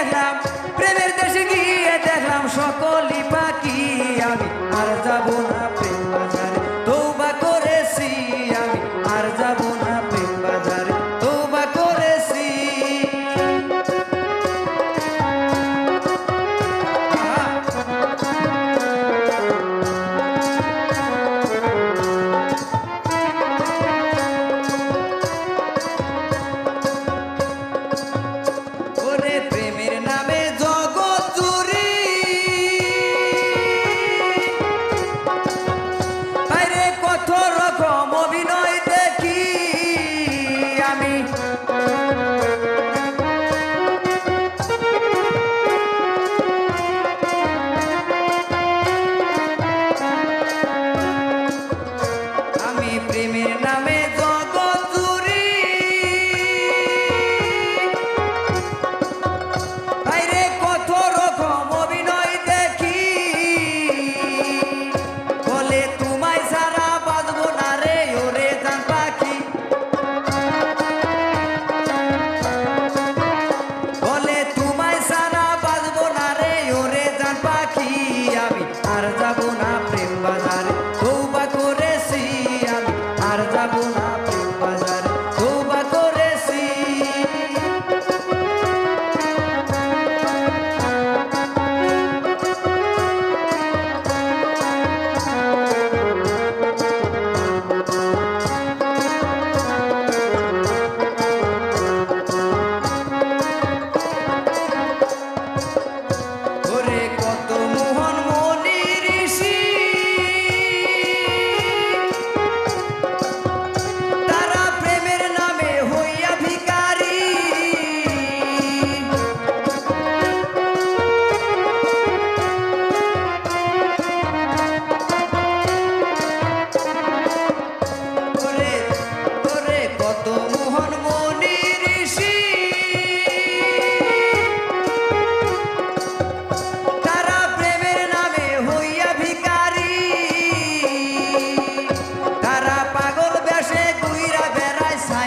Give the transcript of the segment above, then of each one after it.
দেখলাম প্রেমের দেশে গিয়ে দেখলাম সকলই পা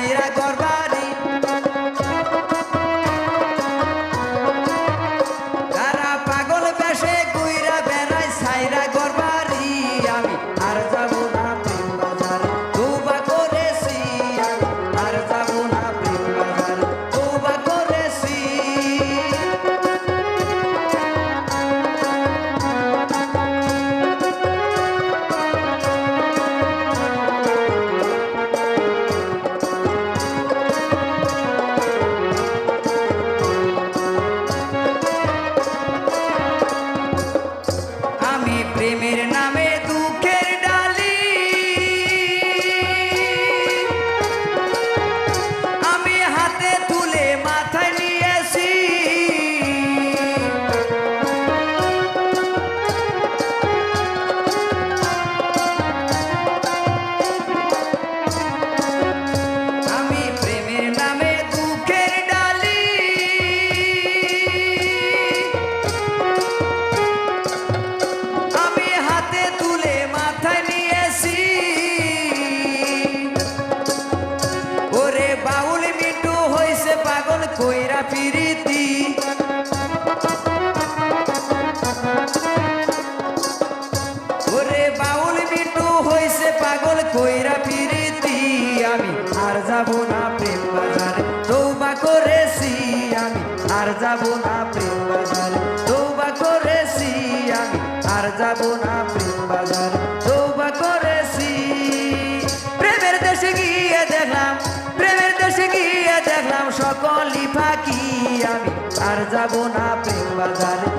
Zaira প্রীতি। ওরে বাউল বিটু হইছে পাগল কইরা প্রীতি। আমি আর যাব না প্রেম তৌবা করেছি আমি। আর যাব না প্রেম বাজারে, তৌবা করেছি আমি। আর যাব না প্রেম যাব না প্রেম বাজারে।